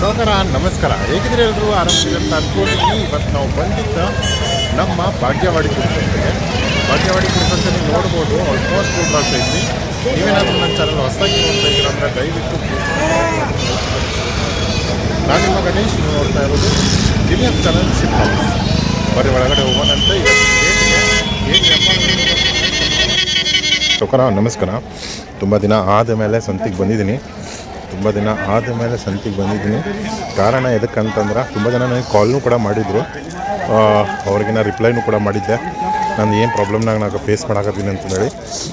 ಸಹೋದರ ನಮಸ್ಕಾರ. ಹೇಗಿದ್ರೆ ಎಲ್ಲರೂ? ಆರಾಮಿದೆ ಅಂತ ಅಂದ್ಕೊಂಡಿದ್ದೀನಿ ಇವತ್ತು ನಾವು ಬಂದಿದ್ದ ನಮ್ಮ ಭಾಗ್ಯವಾಡಿ ಕುರಿತಂತೆ. ಭಾಗ್ಯವಾಡಿ ಕುರಿತಂತೆ ನೀವು ನೋಡ್ಬೋದು ಆಲ್ಮೋಸ್ಟ್ ಫುಲ್ ಬರ್ತಾ ಐತಿ. ನೀವೇನಾದರೂ ನನ್ನ ಚಾನಲ್ ಹೊಸದಾಗಿ ನೋಡ್ತಾ ಇದ್ದೀರ ಅಂದರೆ ದಯವಿಟ್ಟು ನಾನು ನಿಮ್ಮ ಗಣೇಶ್ ನೀವು ನೋಡ್ತಾ ಇರೋದು ದಿವ್ಯನ್ ಚಾನಲ್ ಸಿಪ್ ಬರೀ ಒಳಗಡೆ ಹೋಗೋಣಂತೆ ಸೌಕರ ನಮಸ್ಕಾರ. ತುಂಬ ದಿನ ಆದ ಮೇಲೆ ಸಂತಿಗೆ ಬಂದಿದ್ದೀನಿ. ತುಂಬ ದಿನ ಆದ ಮೇಲೆ ಸಂತಿಗೆ ಬಂದಿದ್ದೀನಿ. ಕಾರಣ ಎದಕ್ಕಂತಂದ್ರೆ ತುಂಬ ಜನ ನನಗೆ ಕಾಲ್ನೂ ಕೂಡ ಮಾಡಿದರು. ಅವ್ರಿಗಿನ ರಿಪ್ಲೈನೂ ಕೂಡ ಮಾಡಿದ್ದೆ. ನಾನು ಏನು ಪ್ರಾಬ್ಲಮ್ನಾಗ ನಾನು ಫೇಸ್ ಮಾಡಾಕತ್ತೀನಿ ಅಂತಂದೇಳಿ.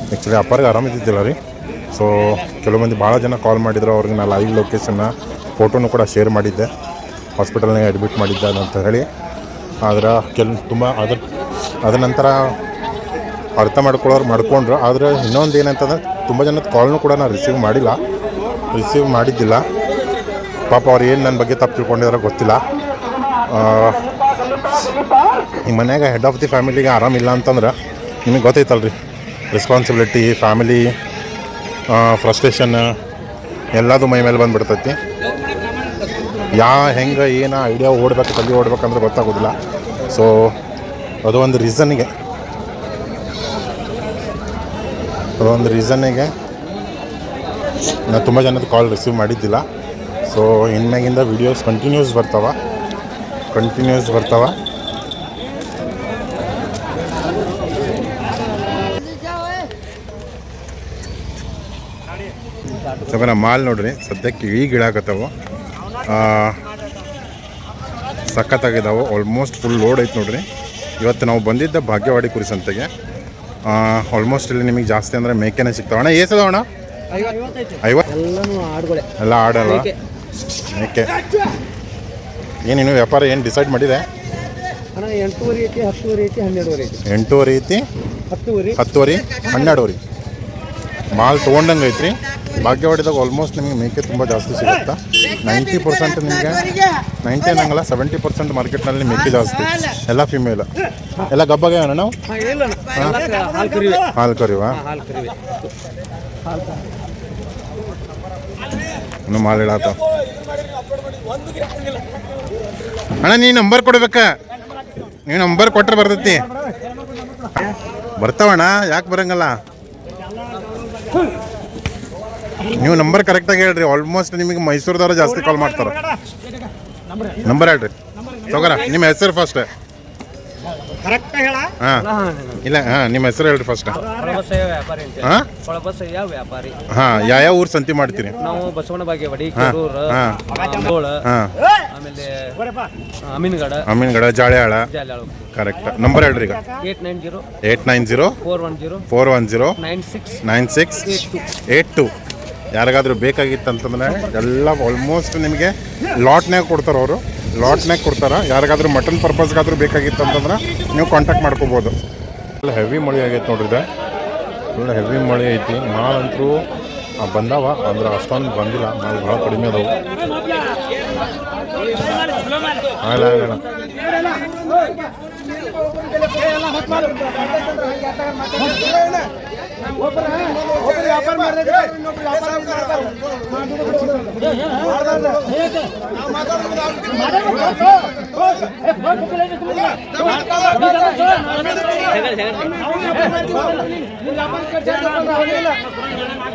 ಆ್ಯಕ್ಚುಲಿ ಅಪ್ಪರಿಗೆ ಆರಾಮಿದ್ದಿದ್ದಿಲ್ಲ ರೀ. ಸೊ ಕೆಲವು ಮಂದಿ ಭಾಳ ಜನ ಕಾಲ್ ಮಾಡಿದ್ರು, ಅವ್ರಿಗೆ ನಾನು ಲೈವ್ ಲೊಕೇಶನ್ನ ಫೋಟೋನು ಕೂಡ ಶೇರ್ ಮಾಡಿದ್ದೆ. ಹಾಸ್ಪಿಟಲ್ನಾಗೆ ಅಡ್ಮಿಟ್ ಮಾಡಿದ್ದೆ ಅಂತ ಹೇಳಿ. ಆದ್ರೆ ಕೆಲ, ತುಂಬ ಅದ್ರ ಅದ ನಂತರ ಅರ್ಥ ಮಾಡ್ಕೊಳ್ಳೋರು ಮಾಡ್ಕೊಂಡ್ರು. ಆದರೆ ಇನ್ನೊಂದು ಏನಂತಂದ್ರೆ ತುಂಬ ಜನದ ಕಾಲ್ನು ಕೂಡ ನಾನು ರಿಸೀವ್ ಮಾಡಿಲ್ಲ. ರಿಸೀವ್ ಮಾಡಿದ್ದಿಲ್ಲ. ಪಾಪ ಅವ್ರು ಏನು ನನ್ನ ಬಗ್ಗೆ ತಪ್ಪು ತಿಳ್ಕೊಂಡಿದಾರೋ ಗೊತ್ತಿಲ್ಲ. ನಿಮ್ಮ ಮನ್ಯಾಗ ಹೆಡ್ ಆಫ್ ದಿ ಫ್ಯಾಮಿಲಿಗೆ ಆರಾಮಿಲ್ಲ ಅಂತಂದ್ರೆ ನಿಮಗೆ ಗೊತ್ತೈತಲ್ರಿ. ರೆಸ್ಪಾನ್ಸಿಬಿಲಿಟಿ ಫ್ಯಾಮಿಲಿ ಫ್ರಸ್ಟ್ರೇಷನ್ ಎಲ್ಲದು ಮೈ ಮೇಲೆ ಬಂದುಬಿಡ್ತೈತಿ. ಯಾ, ಹೆಂಗೆ, ಏನು ಐಡಿಯಾ ಓಡ್ಬೇಕು, ತಲೆ ಓಡ್ಬೇಕಂದ್ರೆ ಗೊತ್ತಾಗೋದಿಲ್ಲ. ಸೊ ಅದು ಒಂದು ರೀಸನ್ನಿಗೆ ಅದೊಂದು ರೀಸನ್ನಿಗೆ ನಾನು ತುಂಬ ಜನದ ಕಾಲ್ ರಿಸೀವ್ ಮಾಡಿದ್ದಿಲ್ಲ. ಸೊ ಇನ್ಮ್ಯಾಗಿಂದ ವೀಡಿಯೋಸ್ ಕಂಟಿನ್ಯೂಸ್ ಬರ್ತಾವ. ಕಂಟಿನ್ಯೂಸ್ ಬರ್ತಾವ. ಸ್ವಲ್ಪ ನಮ್ಮ ಮಾಲ್ ನೋಡ್ರಿ. ಸದ್ಯಕ್ಕೆ ಈ ಗಿಡ ಆಗತ್ತವು ಸಖತ್ತಾಗಿದ್ದಾವೆ ಆಲ್ಮೋಸ್ಟ್ ಫುಲ್ ಲೋಡ್ ಐತೆ ನೋಡ್ರಿ. ಇವತ್ತು ನಾವು ಬಂದಿದ್ದ ಭಾಗ್ಯವಾಡಿ ಕುರಿ ಸಂತೆಗೆ ಆಲ್ಮೋಸ್ಟ್ ಇಲ್ಲಿ ನಿಮಗೆ ಜಾಸ್ತಿ ಅಂದರೆ ಮೇಕೆನೇ ಸಿಗ್ತಾವೆ. ಅಣ್ಣ ಏಸದ ಅಣ್ಣ ಐವತ್ತು? ಎಲ್ಲಾನು ಆಡುಗಳೇ ಎಲ್ಲ ಆಡಲ್ಲ ಮೇಕೆ. ಏನಿನ್ನು ವ್ಯಾಪಾರ ಏನು ಡಿಸೈಡ್ ಮಾಡಿದೆ? ಅಣ್ಣ ಎಂಟೂವರೆ ಐತಿ ಹತ್ತುವರೆ ಐತಿ ಹನ್ನೆರಡುವರೆ ಐತಿ. ಎಂಟೂವರೆ ಐತಿ? ಹತ್ತುವರೆ. ಹತ್ತುವರೆ ಹನ್ನೆರಡುವರೆ. ಮಾಲ್ ತೊಗೊಂಡಂಗೆ ಐತ್ರಿ. ಭಾಗ್ಯವಾಡಿದಾಗ ಆಲ್ಮೋಸ್ಟ್ ನಿಮಗೆ ಮೇಕೆ ತುಂಬ ಜಾಸ್ತಿ ಸಿಗುತ್ತಾ? ನೈಂಟಿ ಪರ್ಸೆಂಟ್ ನಿಮಗೆ ನೈಂಟಿ ಅನ್ನಂಗಲ್ಲ ಸೆವೆಂಟಿ ಪರ್ಸೆಂಟ್ ಮಾರ್ಕೆಟ್ನಲ್ಲಿ ಮೇಕೆ ಜಾಸ್ತಿ. ಎಲ್ಲ ಫಿಮೇಲ್ ಎಲ್ಲ ಗಬ್ಬಗೆ ಅಣ್ಣ ನಾವು? ಹಾಲು ಕರಿವೆ. ಅಣ್ಣ, ನೀ ನಂಬರ್ ಕೊಡ್ಬೇಕ? ನೀ ನಂಬರ್ ಕೊಟ್ರೆ ಬರ್ತೈತಿ. ಬರ್ತಾವಣ್ಣ ಯಾಕೆ ಬರಂಗಲ್ಲ? ನೀವು ನಂಬರ್ ಕರೆಕ್ಟಾಗಿ ಹೇಳ್ರಿ ಆಲ್ಮೋಸ್ಟ್ ನಿಮಗೆ ಮೈಸೂರದವ್ರು ಜಾಸ್ತಿ ಕಾಲ್ ಮಾಡ್ತಾರೆ. ನಂಬರ್ ಹೇಳ್ರಿ. ತಗೋರ ನಿಮ್ಮ ಹೆಸರು ಫಸ್ಟ್ ಹಾಂ. ಹಾಂ ಇಲ್ಲ ಹಾಂ ನಿಮ್ಮ ಹೆಸರು ಹೇಳ್ರಿ ಫಸ್ಟ್ ವ್ಯಾಪಾರಿ ಅಂತ ಹಾಂ? ಯಾವ ವ್ಯಾಪಾರಿ. ಹಾಂ ಯಾವ್ಯಾವ ಊರು ಸಂತಿ ಮಾಡ್ತೀರಿ? ನಾವು ಬಸವಣ್ಣ ಬಾಗೇವಾಡಿ ವಡಿ ಕೆರೂರು ಹಾ. ಅಂಬೋಳ ಹಾಂ. ಆಮೇಲೆ ಅಮೀನ್ಗಡ. ಅಮೀನ್ಗಡ ಜಾಳ್ಯಾಳ. ಕರೆಕ್ಟ್ ನಂಬರ್ ಹೇಳ್ರಿ ಈಗ. Eight nine zero. Eight nine zero. Four one zero. Four one zero. Nine six. Nine six. Eight two. ಯಾರಿಗಾದ್ರೂ ಬೇಕಾಗಿತ್ತು ಅಂತಂದ್ರೆ ಎಲ್ಲ ಆಲ್ಮೋಸ್ಟ್ ನಿಮಗೆ ಲಾಟ್ನಾಗ ಕೊಡ್ತಾರೆ ಅವರು. ಲಾಟ್ನ್ಯಾಗ ಕೊಡ್ತಾರೆ ಯಾರಿಗಾದ್ರೂ ಮಟನ್ ಪರ್ಪಸ್ಗಾದ್ರೂ ಬೇಕಾಗಿತ್ತು ಅಂತಂದ್ರೆ ನೀವು ಕಾಂಟ್ಯಾಕ್ಟ್ ಮಾಡ್ಕೋಬೋದು ಫುಲ್ ಹೆವಿ ಮಳೆ ಆಗೈತೆ ನೋಡಿದೆ ಇದು ಫುಲ್ ಹೆವಿ ಮಳೆ ಐತಿ ಮಾಲ್ ಅಂತೂ ಬಂದಾವ ಅಂದ್ರೆ ಅಷ್ಟೊಂದು ಬಂದಿಲ್ಲ ಮಾಲ್ ಭಾಳ ಕಡಿಮೆ ಅದಾವು ಆಗಲ್ಲ ಆಗಲ್ಲ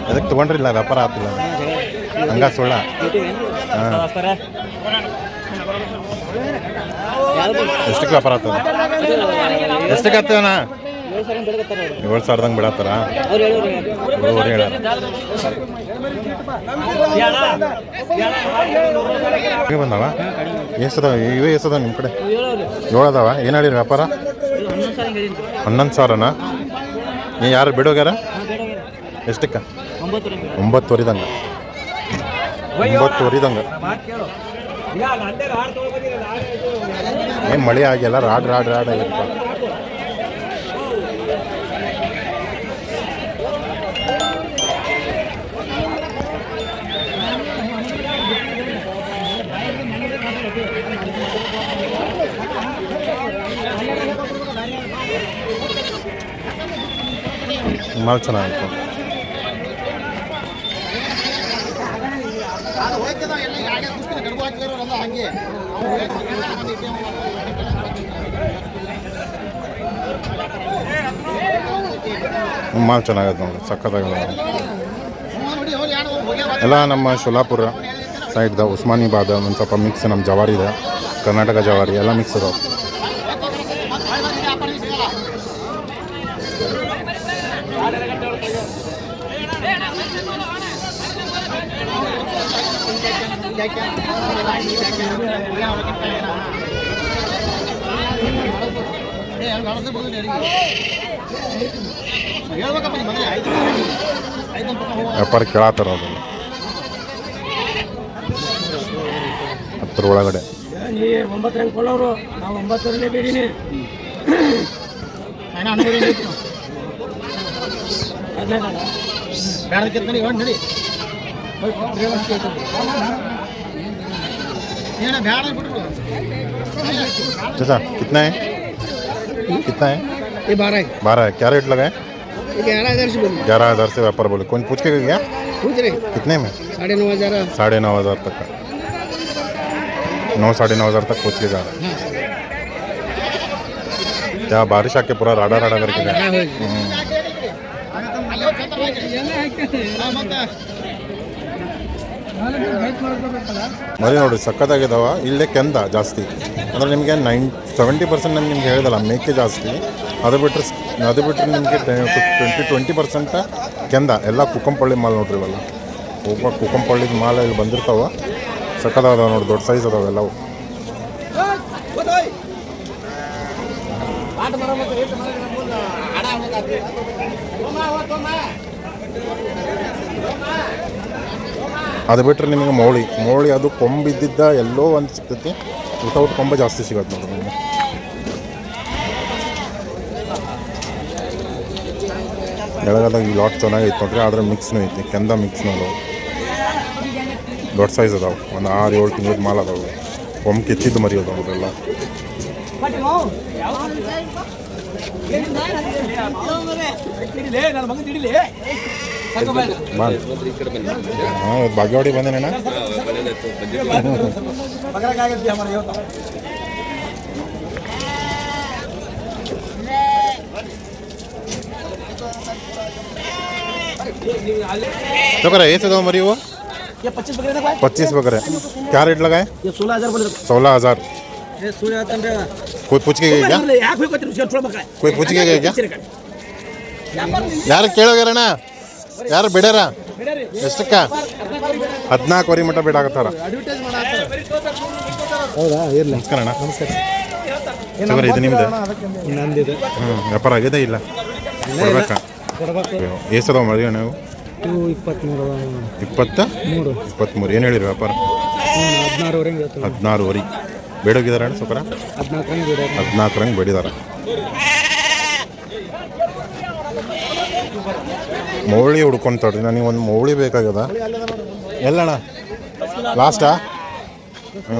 ಅದಕ್ಕೆ ತೊಗೊಂಡ್ರಿಲ್ಲ ವ್ಯಾಪಾರ ಆಗ್ತಿಲ್ಲ ಹಂಗ ಸುಳ್ಳ ಎಷ್ಟಕ್ಕೆ ವ್ಯಾಪಾರ ಆಗ್ತದೆ ಎಷ್ಟಕ್ಕೆ ಆಗ್ತದಣ್ಣ ಏಳು ಸಾವಿರದಂಗೆ ಬಿಡತ್ತಾರ? ಏಳುವರೆ ಹೇಳ ಬಂದವ? ಎಷ್ಟದಾವ ಇವೇ ಎಷ್ಟದಾವ ನಿಮ್ಮ ಕಡೆ? ಏಳು ಅದಾವ? ಏನು ಹೇಳಿರಿ ವ್ಯಾಪಾರ? ಹನ್ನೊಂದು ಸಾವಿರನ? ನೀ ಯಾರು ಬಿಡೋಗ್ಯಾರ? ಎಷ್ಟಕ್ಕೆ? ಒಂಬತ್ತುವರೆದಂಗೆ. ಒಂಬತ್ತುವರೆದಂಗೆ. ಏನು ಮಳೆ ಆಗಿಲ್ಲ ರಾಡ್ ರಾಡ್ ರಾಡ್ ಆಗಿರಪ್ಪ ಮಾಲ್ ಚೆನ್ನಾಗಿತ್ತು ಮಾಲ್ ಚೆನ್ನಾಗೈತೆ ನೋಡಿ ಸಕ್ಕತ್ತಾಗದ ಎಲ್ಲ ನಮ್ಮ ಶೋಲಾಪುರ ಸೈಡ್ದ ಉಸ್ಮಾನಿಬಾದ್ ಒಂದು ಸ್ವಲ್ಪ ಮಿಕ್ಸ್ ನಮ್ಮ ಜವಾರಿ ಇದೆ, ಕರ್ನಾಟಕ ಜವಾರಿ, ಎಲ್ಲ ಮಿಕ್ಸ್ ಅದಾವೆ ವ್ಯಾಪಾರ ಕೇಳತ್ತಾರ ಅದು ಹತ್ತರ ಒಳಗಡೆ ನೀ ಒಂಬತ್ತು ರಂಗ್ ಕೊಳ್ಳೋರು ನಾವು ಒಂಬತ್ತರಲ್ಲೇ ಬೇಡಿನಿ चाचा कितना है? कितना है? ये बारह है। बारह है। क्या रेट लगाए ग्यारह हज़ार से बोलिए ग्यारह हज़ार से व्यापार बोले। कौन पूछ के गया? पूछ रहे। कितने में? साढ़े नौ हज़ार। साढ़े नौ हज़ार तक का। नौ साढ़े नौ हज़ार तक पूछ के जा रहा है। क्या बारिश आके पूरा राडा राडा करके गया। हाँ, हम्म। ಮರಿ ನೋಡಿ ಸಖತ್ತಾಗಿದ್ದಾವ ಇಲ್ಲೇ ಕೆಂದ ಜಾಸ್ತಿ. ಅಂದರೆ ನಿಮಗೆ ನೈನ್ ಸೆವೆಂಟಿ ಪರ್ಸೆಂಟ್ ನಾನು ನಿಮ್ಗೆ ಹೇಳಿದಲ್ಲ, ಮೇಕೆ ಜಾಸ್ತಿ. ಅದು ಬಿಟ್ಟರೆ ಅದು ಬಿಟ್ಟರೆ ನಿಮಗೆ ಟ್ವೆಂಟಿ ಟ್ವೆಂಟಿ ಪರ್ಸೆಂಟ ಕೆಂದ. ಎಲ್ಲ ಕುಕ್ಕಂಪಳ್ಳಿ ಮಾಲ್ ನೋಡ್ರಿ ಇವೆಲ್ಲ. ಒಬ್ಬ ಕುಕ್ಕಂಪಳ್ಳಿದ ಮಾಲ್ ಇಲ್ಲಿ ಬಂದಿರ್ತಾವ. ಸಖತ್ತಾಗದಾವ ನೋಡಿ ದೊಡ್ಡ ಸೈಜ್ ಅದಾವ ಎಲ್ಲವು. ಅದು ಬಿಟ್ಟರೆ ನಿಮಗೆ ಮೌಳಿ. ಮೌಳಿ ಅದು ಕೊಂಬಿದ್ದಿದ್ದ ಎಲ್ಲೋ ಒಂದು ಸಿಗ್ತೈತಿ. ವಿತೌಟ್ ಕೊಂಬ ಜಾಸ್ತಿ ಸಿಗತ್ತೆ ನೋಡ್ರಿ ನಿಮಗೆ. ಬೆಳಗಾದಾಗ ಈ ಲಾಟ್ ಚೆನ್ನಾಗೈತೆ ನೋಡ್ರಿ. ಆದರೆ ಮಿಕ್ಸ್ನೂ ಐತಿ. ಕೆಂದ ಮಿಕ್ಸ್ನೂ ಅದಾವೆ ದೊಡ್ಡ ಸೈಜ್ ಅದಾವೆ. ಒಂದು ಆರು ಏಳು ತಿಂಗಳದ ಮಾಲ್ ಅದಾವೆ. ಒಮ್ಮೆ ಕಿತ್ತಿದ್ದು ಮರಿ ಅವರೆಲ್ಲ भाग्यवाड़ी बंदे ना तो करे ऐसे तो मरी वो ये पच्चीस बकरे पच्चीस बकरे क्या रेट लगाए सोलह हज़ार सोलह हज़ार ಕುಚ್ಚಿಗೆ ಕುಚ್ಚಿಗೆ ಯಾರು ಕೇಳೋಗ್ಯಾರಣ್ಣ? ಯಾರು ಬಿಡ್ಯಾರ ಎಷ್ಟಕ್ಕ? ಹದಿನಾಲ್ಕು ವರೆ ಮಟ್ಟ ಬಿಡಾಕತ್ತಾರ. ಹೌದಾ? ಏನು ನಮಸ್ಕಾರ ಅಣ್ಣ. ನಮಸ್ಕಾರ. ಸರ್ ಇದು ನಿಮ್ದು? ನಂದಿದೆ. ಹ್ಞೂ ವ್ಯಾಪಾರ ಆಗಿದೆ ಇಲ್ಲ? ಕೊಡ್ಬೇಕಾ? ಎಷ್ಟು ಅದಾವ ಮದುವೆ ನಾವು ಇಪ್ಪತ್ತ್ಮೂರು ಇಪ್ಪತ್ತ? ಮೂರು. ಇಪ್ಪತ್ತ್ಮೂರು ಏನು ಹೇಳಿರಿ ವ್ಯಾಪಾರ? ಹದಿನಾರು ಹದಿನಾರು ವರೆ ಬೇಡೋಗಿದಾರ ಅಣ್ಣ ಸೊಕರ? ಹದಿನಾಲ್ಕು ರಂಗ್ ಬೇಡಿದಾರ. ಮೌಳಿ ಹುಡ್ಕೊಂತಾಡ್ರಿ ನನಗೆ ಒಂದು ಮೌಳಿ ಬೇಕಾಗ್ಯದ. ಎಲ್ಲಣ್ಣ? ಲಾಸ್ಟಾ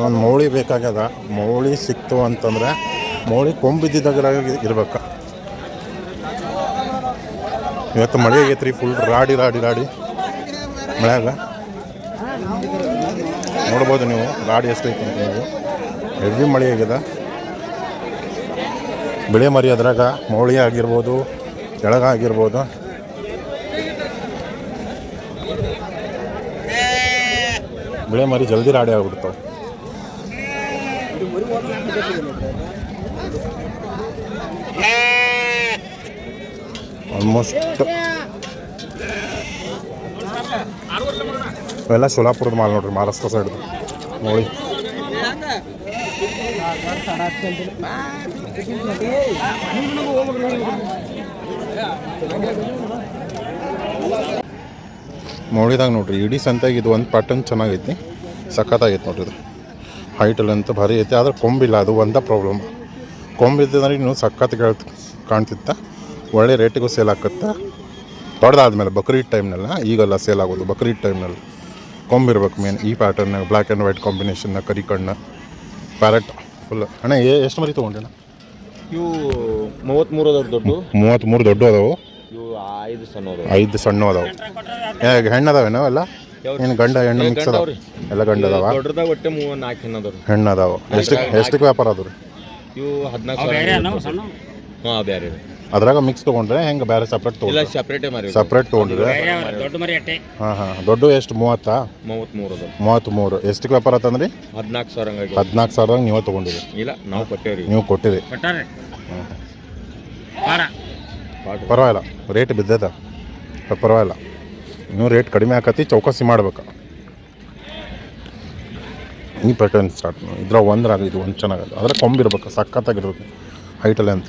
ಒಂದು ಮೌಳಿ ಬೇಕಾಗ್ಯದ. ಮೌಳಿ ಸಿಕ್ತು ಅಂತಂದ್ರೆ ಮೌಳಿ ಕೊಂಬಿದ್ದಾಗ ಇರ್ಬೇಕು. ಇವತ್ತು ಮಳೆ ಆಗೈತ್ರಿ ಫುಲ್ ರಾಡಿ ರಾಡಿ ರಾಡಿ. ಮಳೆಯಾಗ ನೋಡ್ಬೋದು ನೀವು ರಾಡಿ ಎಷ್ಟೈತೆ ಅಂತ ನೀವು. ಹೆವಿ ಮಳೆ ಆಗಿದೆ. ಬೆಳೆ ಮರಿ ಅದ್ರಾಗ ಮೌಳಿ ಆಗಿರ್ಬೋದು, ಕೆಳಗ ಆಗಿರ್ಬೋದು. ಬೆಳೆ ಮರಿ ಜಲ್ದಿ ರಾಡಿ ಆಗ್ಬಿಡ್ತಾವೆ. ಆಲ್ಮೋಸ್ಟ್ ಇವೆಲ್ಲ ಸೋಲಾಪುರದ ಮಾಲ್ ನೋಡ್ರಿ, ಮಹಾರಾಷ್ಟ್ರ ಸೈಡ್ದು ಮೌಳಿ. ಮೌಳಿದಾಗ ನೋಡ್ರಿ, ಇಡೀ ಸಂತೆಗೆ ಇದು ಒಂದು ಪ್ಯಾಟರ್ನ್ ಚೆನ್ನಾಗೈತಿ. ಸಖತ್ತಾಗೈತೆ ನೋಡ್ರಿ ಇದು. ಹೈಟಲ್ಲಿ ಅಂತ ಭಾರಿ ಐತಿ, ಆದ್ರೆ ಕೊಂಬಿಲ್ಲ, ಅದು ಒಂದೇ ಪ್ರಾಬ್ಲಮ್ ಕೊಂಬಿದ್ದಂದ್ರೆ ಇನ್ನೂ ಸಖತ್ ಕಾಣ್ತಿತ್ತ. ಒಳ್ಳೆ ರೇಟಿಗೂ ಸೇಲ್ ಆಕತ್ತೆ. ದೊಡ್ಡದಾದ್ಮೇಲೆ ಬಕ್ರೀದ್ ಟೈಮ್ನೆಲ್ಲ ಈಗೆಲ್ಲ ಸೇಲ್ ಆಗೋದು ಬಕ್ರೀದ್ ಟೈಮ್ನಲ್ಲಿ ಕೊಂಬಿರ್ಬೇಕು ಮೇನ್ ಈ ಪ್ಯಾಟರ್ನ್ ಬ್ಲ್ಯಾಕ್ ಆ್ಯಂಡ್ ವೈಟ್ ಕಾಂಬಿನೇಷನ್ನ ಕರಿ ಕಣ್ಣು ಪ್ಯಾರೆಟ್ ಫುಲ್ ಅಣ್ಣ ಏ ಎಷ್ಟು ಮರಿ ತೊಗೊಂಡಣ್ಣ ಇವು ಮೂವತ್ತ್ಮೂರು ಅದಾವ್ರಿ ದೊಡ್ಡ. ಮೂವತ್ತ್ಮೂರು ದೊಡ್ಡ ಅದಾವು? ಇವು ಐದು ಸಣ್ಣವರು ಐದು ಸಣ್ಣ ಅದಾವು. ಏ ಹೆಣ್ಣು ಅದಾವೇನೋ ಎಲ್ಲ ಏನು ಗಂಡ ಹೆಣ್ಣು ಮಿಕ್ಸ್ ಅದಾವ? ಎಲ್ಲ ಗಂಡ ಅದಾವ? ದೊಡ್ಡದಾಗ ಒಟ್ಟೆ ಮೂವ ನಾಲ್ಕು ಹೆಣ್ಣು ಅದಾವ್ರಿ. ಹೆಣ್ಣು ಅದಾವ. ಎಷ್ಟು ಎಷ್ಟಕ್ಕೆ ವ್ಯಾಪಾರ ಅದು ರೀ ಇವು ಹದಿನಾಲ್ಕು ಹಾಂ ಬೇರೆ ರೀ ಅದ್ರಾಗ ಮಿಕ್ಸ್ ತೊಗೊಂಡ್ರೆ ಹೆಂಗೆ ಬೇರೆ ಸಪ್ರೇಟ್ ಇಲ್ಲ ತೊಗೊಂಡ್ರೆ ಸಪ್ರೇಟೇ ಮಾರಿ ಸಪ್ರೇಟ್ ತೊಗೊಂಡ್ರೆ ದೊಡ್ಡ ಮರಿ ಅಟ್ಟೆ. ಹಾಂ ಹಾಂ. ದೊಡ್ಡ ಎಷ್ಟು? ಮೂವತ್ತಾ? ಮೂವತ್ತ್ಮೂರು ಅದು. ಮೂವತ್ತ್ಮೂರು ಎಷ್ಟು ವ್ಯಾಪಾರ ಆತಂದ್ರಿ ಹದಿನಾಲ್ಕು ಸಾವಿರ ಹಂಗಾಗಿ. ಹದಿನಾಲ್ಕು ಸಾವಿರದಾಗ ನೀವು ತೊಗೊಂಡಿರಿ. ಇಲ್ಲ ನಾವು ಕೊಟ್ಟೇವ್ರಿ. ನೀವು ಕೊಟ್ಟಿರಿ. ಪರವಾಗಿಲ್ಲ. ರೇಟ್ ಬಿದ್ದದ ಪರವಾಗಿಲ್ಲ. ನೀವು ರೇಟ್ ಕಡಿಮೆ ಹಾಕತಿ ಚೌಕಸಿ ಮಾಡ್ಬೇಕು. ಈ ಪ್ಯಾಟರ್ನ್ ಸ್ಟಾರ್ಟ್ ಇದ್ರಾಗ ಒಂದ್ರಾಗ ಇದು ಒಂದು ಚೆನ್ನಾಗಲ್ಲ. ಅದ್ರ ಕೊಂಬಿರ್ಬೇಕು ಸಖತ್ತಾಗಿರ್ಬೇಕು ಹೈಟಲ್ಲಿ ಅಂತ.